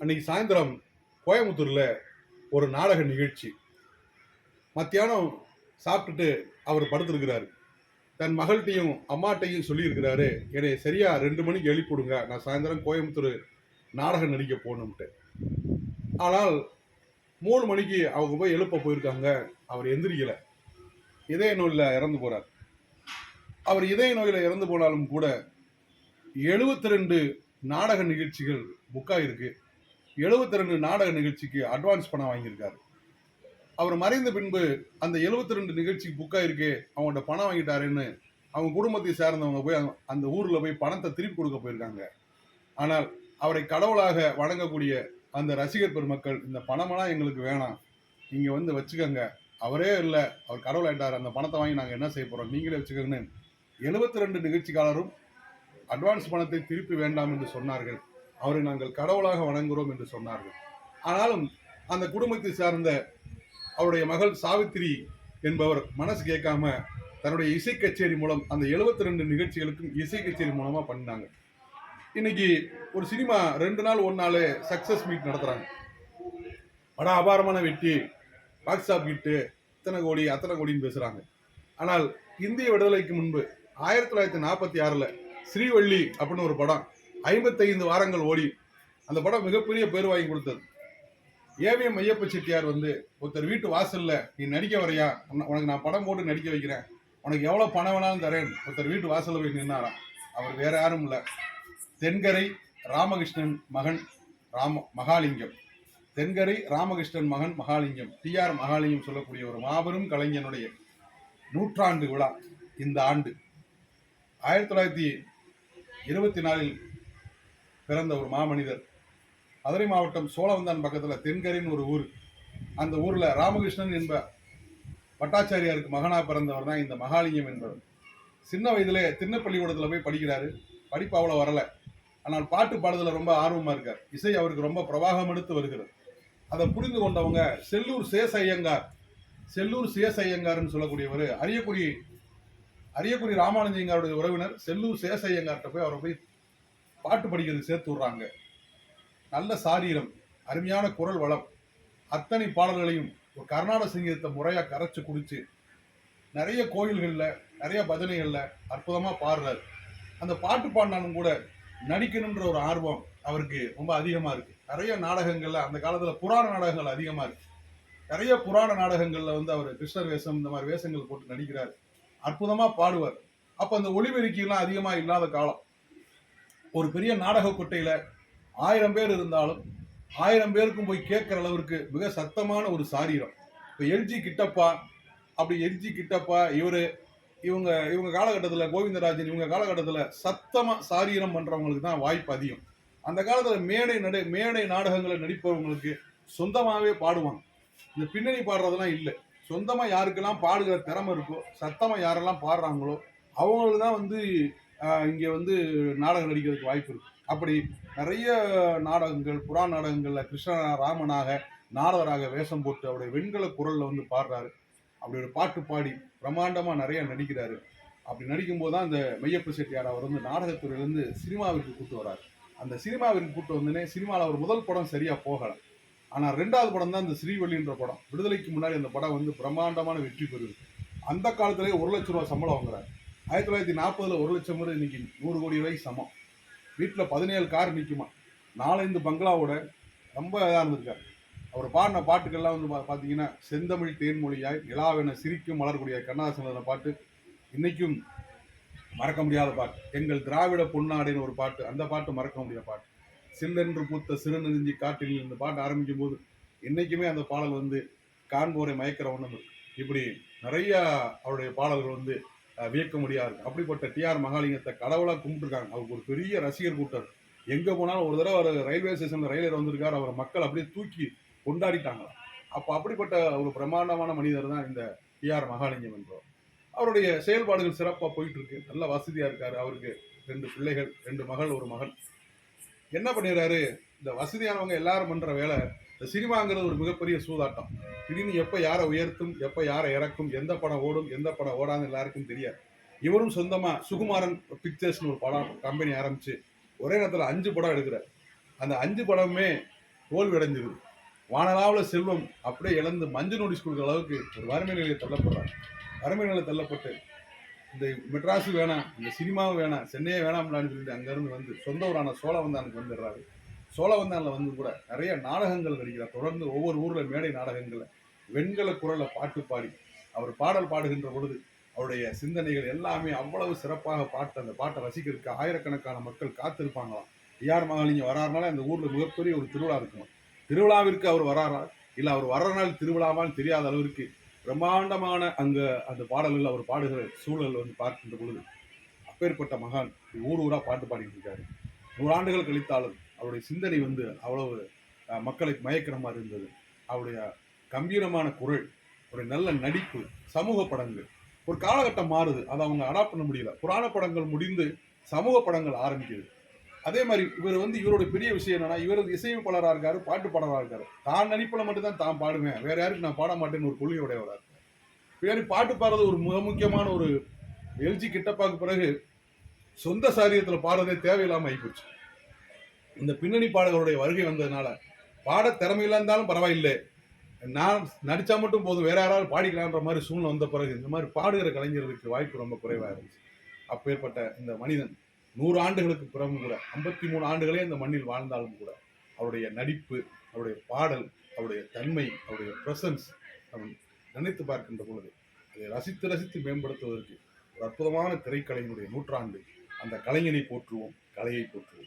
அன்னைக்கு சாயந்தரம் கோயம்புத்தூரில் ஒரு நாடக நிகழ்ச்சி. மத்தியானம் சாப்பிட்டுட்டு அவர் படுத்திருக்கிறாரு. தன் மகள்கிட்டையும் அம்மாட்டையும் சொல்லியிருக்கிறாரு என்னை சரியா ரெண்டு மணிக்கு எழுப்பிவிடுங்க நான் சாயந்தரம் கோயம்புத்தூர் நாடகம் நடிக்க போகணும்ட்டு. ஆனால் மூணு மணிக்கு அவங்க போய் எழுப்ப போயிருக்காங்க. அவர் எந்திரிக்கலை. இதய நோயில் இறந்து போகிறார் அவர் இதய நோயில் இறந்து போனாலும் கூட எழுபத்தி ரெண்டு நாடக நிகழ்ச்சிகள் புக்காகிருக்கு எழுபத்தி ரெண்டு நாடக நிகழ்ச்சிக்கு அட்வான்ஸ் பணம் வாங்கியிருக்காரு. அவர் மறைந்த பின்பு அந்த எழுபத்தி ரெண்டு நிகழ்ச்சிக்கு புக்காக இருக்கு அவங்கள்ட்ட பணம் வாங்கிட்டாருன்னு அவங்க குடும்பத்தை சார்ந்தவங்க போய் அந்த- அந்த ஊரில் போய் பணத்தை திருப்பி கொடுக்க போயிருக்காங்க. ஆனால் அவரை கடவுளாக வணங்கக்கூடிய அந்த ரசிகர் பெருமக்கள் இந்த பணமெல்லாம் எங்களுக்கு வேணாம். நீங்கள் வந்து வச்சுக்கோங்க. அவரே இல்லை அவர் கடவுள் ஆயிட்டார் அந்த பணத்தை வாங்கி நாங்கள் என்ன செய்ய போகிறோம் நீங்களே வச்சுக்கோங்கன்னு எழுபத்தி ரெண்டு நிகழ்ச்சிக்காரரும் அட்வான்ஸ் பணத்தை திருப்பி வேண்டாம் என்று சொன்னார்கள். அவரை நாங்கள் கடவுளாக வணங்குகிறோம் என்று சொன்னார்கள். ஆனாலும் அந்த குடும்பத்தை சார்ந்த அவருடைய மகள் சாவித்திரி என்பவர் மனசு கேட்காம தன்னுடைய இசை கச்சேரி மூலம் அந்த 72 ரெண்டு நிகழ்ச்சிகளுக்கும் இசை கச்சேரி மூலமாக பண்ணாங்க இன்னைக்கு ஒரு சினிமா ரெண்டு நாள் ஒன் நாள் சக்சஸ் மீட் நடத்துகிறாங்க படம் அபாரமான வெற்றி பாக்ஸ் ஆஃப் ஹிட்டு இத்தனை கோடி அத்தனை கோடின்னு பேசுகிறாங்க ஆனால் இந்திய விடுதலைக்கு முன்பு ஆயிரத்தி தொள்ளாயிரத்தி நாற்பத்தி ஆறில் ஸ்ரீவள்ளி அப்படின்னு ஒரு படம் ஐம்பத்தைந்து வாரங்கள் ஓடி அந்த படம் மிகப்பெரிய பேர் வாங்கி கொடுத்தது. ஏவிஎம் ஐயப்ப செட்டியார் வந்து ஒருத்தர் வீட்டு வாசல்ல நீ நடிக்க வரையா? உனக்கு நான் படம் போட்டு நடிக்க வைக்கிறேன். உனக்கு எவ்வளோ பணம் வேணாலும் தரேன். ஒருத்தர் வீட்டு வாசலில் போய் நின்னாராம். அவர் வேற யாரும் இல்லை. தென்கரை ராமகிருஷ்ணன் மகன் ராம மகாலிங்கம். தென்கரை ராமகிருஷ்ணன் மகன் மகாலிங்கம். டி ஆர் மகாலிங்கம் சொல்லக்கூடிய ஒரு மாபெரும் கலைஞனுடைய நூற்றாண்டு விழா இந்த ஆண்டு. ஆயிரத்தி தொள்ளாயிரத்தி இருபத்தி நாலில் பிறந்த ஒரு மாமனிதர். மதுரை மாவட்டம் சோழவந்தான் பக்கத்தில் தென்கரைன்னு ஒரு ஊர். அந்த ஊரில் ராமகிருஷ்ணன் என்ப பட்டாச்சாரியாருக்கு மகனாக பிறந்தவர் தான் இந்த மகாலிங்கம் என்பவர். சின்ன வயதிலே திண்ணப்பள்ளிக்கூடத்தில் போய் படிக்கிறாரு. படிப்பு அவ்வளோ வரலை. ஆனால் பாட்டு பாடுதல ரொம்ப ஆர்வமாக இருக்கார். இசை அவருக்கு ரொம்ப பிரவாகம் எடுத்து வருகிறது. அதை புரிந்து கொண்டவங்க செல்லூர் சேச ஐயங்கார். செல்லூர் சேச ஐயங்கார்னு சொல்லக்கூடியவர் அரியக்குடி அரியக்குடி ராமானுஜயங்காருடைய உறவினர் செல்லூர் சேச ஐயங்கார்கிட்ட போய் அவரை போய் பாட்டு படிக்கிறது சேர்த்து விட்றாங்க. நல்ல சாரீரம் அருமையான குரல் வளம் அத்தனை பாடல்களையும் ஒரு கர்நாடக சங்கீதத்தை முறையாக கரைச்சு குடிச்சு நிறைய கோயில்களில் நிறைய பஜனைகளில் அற்புதமாக பாடுறாரு. அந்த பாட்டு பாடினாலும் கூட நடிக்கணுன்ற ஒரு ஆர்வம் அவருக்கு ரொம்ப அதிகமாக இருக்கு. நிறைய நாடகங்களில் அந்த காலத்தில் புராண நாடகங்கள் அதிகமாக இருக்கு. நிறைய புராண நாடகங்களில் வந்து அவர் கிருஷ்ணர் வேஷம் இந்த மாதிரி வேஷங்கள் போட்டு நடிக்கிறார். அற்புதமாக பாடுவார். அப்போ அந்த ஒளிபெருக்கிலாம் அதிகமாக இல்லாத காலம். ஒரு பெரிய நாடக குட்டையில் ஆயிரம் பேர் இருந்தாலும் ஆயிரம் பேருக்கும் போய் கேட்குற அளவிற்கு மிக சத்தமான ஒரு சாரீரம். இப்போ எல்ஜி கிட்டப்பா அப்படி எல்ஜி கிட்டப்பா இவர் இவங்க இவங்க காலகட்டத்தில் கோவிந்தராஜன் இவங்க காலகட்டத்தில் சத்தமாக சாரீரம் பண்ணுறவங்களுக்கு தான் வாய்ப்பு அதிகம். அந்த காலத்தில் மேடை நடை மேடை நாடகங்களை நடிப்பவங்களுக்கு சொந்தமாகவே பாடுவாங்க. இந்த பின்னணி பாடுறதெல்லாம் இல்லை. சொந்தமாக யாருக்கெல்லாம் பாடுகிற திறமை இருக்கோ சத்தமாக யாரெல்லாம் பாடுறாங்களோ அவங்களுக்கு தான் வந்து இங்கே வந்து நாடகம் நடிக்கிறதுக்கு வாய்ப்பு இருக்கு. அப்படி நிறைய நாடகங்கள் புறாண நாடகங்களில் கிருஷ்ண ராமனாக நாரதராக வேஷம் போட்டு அவருடைய வெண்கல குரலில் வந்து பாடுறாரு. அப்படி ஒரு பாட்டு பாடி பிரம்மாண்டமாக நிறையா நடிக்கிறாரு. அப்படி நடிக்கும்போது தான் அந்த மெய்யப்ப செட்டியார் அவர் வந்து நாடகத்துறையிலேருந்து சினிமாவிற்கு கூப்பிட்டு வர்றார். அந்த சினிமாவிற்கு கூப்பிட்டு வந்தோடனே சினிமாவில் அவர் முதல் படம் சரியாக போகலை. ஆனால் ரெண்டாவது படம் தான் இந்த ஸ்ரீவள்ளின்ற படம். விடுதலைக்கு முன்னாடி அந்த படம் வந்து பிரம்மாண்டமான வெற்றி பெறுது. அந்த காலத்திலேயே ஒரு லட்ச ரூபா சம்பளம் வாங்குறாரு. ஆயிரத்தி தொள்ளாயிரத்தி நாற்பதுல ஒரு லட்சம் பேர் இன்னைக்கு நூறு கோடி ரூபாய் சமம். வீட்டில் பதினேழு கார் நிற்குமா நாலஞ்சு பங்களாவோட ரொம்ப இதாக இருந்திருக்காரு. அவர் பாடின பாட்டுக்கள்லாம் வந்து பா- பார்த்தீங்கன்னா செந்தமிழ் தேன்மொழியாய் நிலாவென சிரிக்கும் மலர்கூடிய கண்ணாசன பாட்டு இன்றைக்கும் மறக்க முடியாத பாட்டு. எங்கள் திராவிட பொன்னாடின்னு ஒரு பாட்டு அந்த பாட்டு மறக்க முடியாத பாட்டு. சில்லென்று பூத்த சிறுநெறிஞ்சி காட்டில் இந்த பாட்டு ஆரம்பிக்கும் போது இன்னைக்குமே அந்த பாடல் வந்து காண்போரை மயக்கிற ஒன்றும் இப்படி நிறையா அவருடைய பாடல்கள் வந்து வியக்க முடியாது. அப்படிப்பட்ட டிஆர் மகாலிங்கத்தை கடவுளாக கும்பிட்டுருக்காங்க. அவருக்கு ஒரு பெரிய ரசிகர் கூட்டம். எங்கே போனாலும் ஒரு தடவை அவர் ரயில்வே ஸ்டேஷனில் ரயிலில் வந்திருக்கார். அவர் மக்கள் அப்படியே தூக்கி கொண்டாடிட்டாங்களா அப்போ அப்படிப்பட்ட ஒரு பிரம்மாண்டமான மனிதர் தான் இந்த டிஆர் மகாலிங்கம் என்றோம் அவருடைய செயல்பாடுகள் சிறப்பாக போயிட்டு இருக்கு நல்ல வசதியாக இருக்காரு. அவருக்கு ரெண்டு பிள்ளைகள் ரெண்டு மகள் ஒரு மகன். என்ன பண்ணிடுறாரு? இந்த வசதியானவங்க எல்லாரும் பண்ணுற வேலை இந்த சினிமாங்கிறது ஒரு மிகப்பெரிய சூதாட்டம். திடீர்னு எப்போ யாரை உயர்த்தும் எப்போ யாரை இறக்கும் எந்த படம் ஓடும் எந்த படம் ஓடாதுன்னு எல்லாருக்கும் தெரியாது. இவரும் சொந்தமாக சுகுமாரன் பிக்சர்ஸ்னு ஒரு படம் கம்பெனி ஆரம்பித்து ஒரே நேரத்தில் அஞ்சு படம் எடுக்கிறார். அந்த அஞ்சு படமுமே தோல்வி அடைஞ்சிருது வானலாவில் செல்வம் அப்படியே இழந்து மஞ்சள் நோட்டீஸ் கொடுக்குற அளவுக்கு ஒரு வறுமை நிலையை தள்ளப்படுறாங்க வறுமை நிலையை தள்ளப்பட்டு இந்த மெட்ராஸு வேணாம் இந்த சினிமாவும் வேணாம் சென்னையே வேணாம்லான்னு சொல்லிட்டு அங்கேருந்து வந்து சொந்த ஊரான சோழவந்தானுக்கு வந்துடுறாரு. சோழவந்தானில் வந்து கூட நிறைய நாடகங்கள் நடிக்கிறார் தொடர்ந்து ஒவ்வொரு ஊரில் மேடை நாடகங்களில் வெண்கல குரலை பாட்டு பாடி அவர் பாடல் பாடுகின்ற பொழுது அவருடைய சிந்தனைகள் எல்லாமே அவ்வளவு சிறப்பாக பாட்டு அந்த பாட்டை ரசிக்கிறதுக்கு ஆயிரக்கணக்கான மக்கள் காத்திருப்பாங்களாம். ஐயார் மகாலிங்க வராருனால அந்த ஊரில் மிகப்பெரிய ஒரு திருவிழா இருக்கும். திருவிழாவிற்கு அவர் வராரா? இல்லை அவர் வர்ற நாள் திருவிழாவான்னு தெரியாத அளவிற்கு பிரம்மாண்டமான அங்கே அந்த பாடல்கள் அவர் பாடுகிற சூழல் வந்து பார்க்கின்ற பொழுது அப்பேற்பட்ட மகான் ஊர் ஊராக பாட்டு பாடிட்டு இருக்காரு. நூறாண்டுகள் கழித்தாலும் அவருடைய சிந்தனை வந்து அவ்வளவு மக்களை மயக்கிற மாதிரி இருந்தது. அவருடைய கம்பீரமான குரல் ஒரு நல்ல நடிப்பு சமூக படங்கள் ஒரு காலகட்டம் மாறுது. அதை அவங்க அடாப்ட் பண்ண முடியல. புராண படங்கள் முடிந்து சமூக படங்கள் ஆரம்பிக்குது. அதே மாதிரி இவர் வந்து இவரோட பெரிய விஷயம் என்னன்னா இவர் இசையமைப்பாளராக இருக்காரு பாட்டு பாடலாக இருக்காரு. தான் நடிப்பில் மட்டும்தான் தான் பாடுவேன். வேற யாருக்கு நான் பாட மாட்டேன்னு ஒரு கொள்கையுடையவராக இருக்காரு. பின்னாடி பாட்டு பாடுறது ஒரு மிக முக்கியமான ஒரு எல்ஜி கிட்டப்பாக்கு பிறகு சொந்த சாரியத்தில் பாடுறதே தேவையில்லாமல் ஆகிப்போச்சு இந்த பின்னணி பாடகருடைய வருகை வந்ததுனால பாட திறமையில இருந்தாலும் பரவாயில்லை. நான் நடிச்சா மட்டும் போதும். வேற யாராவது பாடிக்கலான்ற மாதிரி சூழ்நிலை வந்த பிறகு இந்த மாதிரி பாடுகிற கலைஞர்களுக்கு வாய்ப்பு ரொம்ப குறைவாக இருந்துச்சு. அப்பேற்பட்ட இந்த மனிதன் நூறு ஆண்டுகளுக்கு பிறகும் கூட ஐம்பத்தி மூணு ஆண்டுகளே இந்த மண்ணில் வாழ்ந்தாலும் கூட அவருடைய நடிப்பு அவருடைய பாடல் அவருடைய தன்மை அவருடைய பிரசன்ஸ் அவன் நினைத்து பார்க்கின்ற பொழுது அதை ரசித்து ரசித்து மேம்படுத்துவதற்கு ஒரு அற்புதமான திரைக்கலைஞனுடைய நூற்றாண்டு அந்த கலைஞனை போற்றுவோம் கலையை போற்றுவோம்.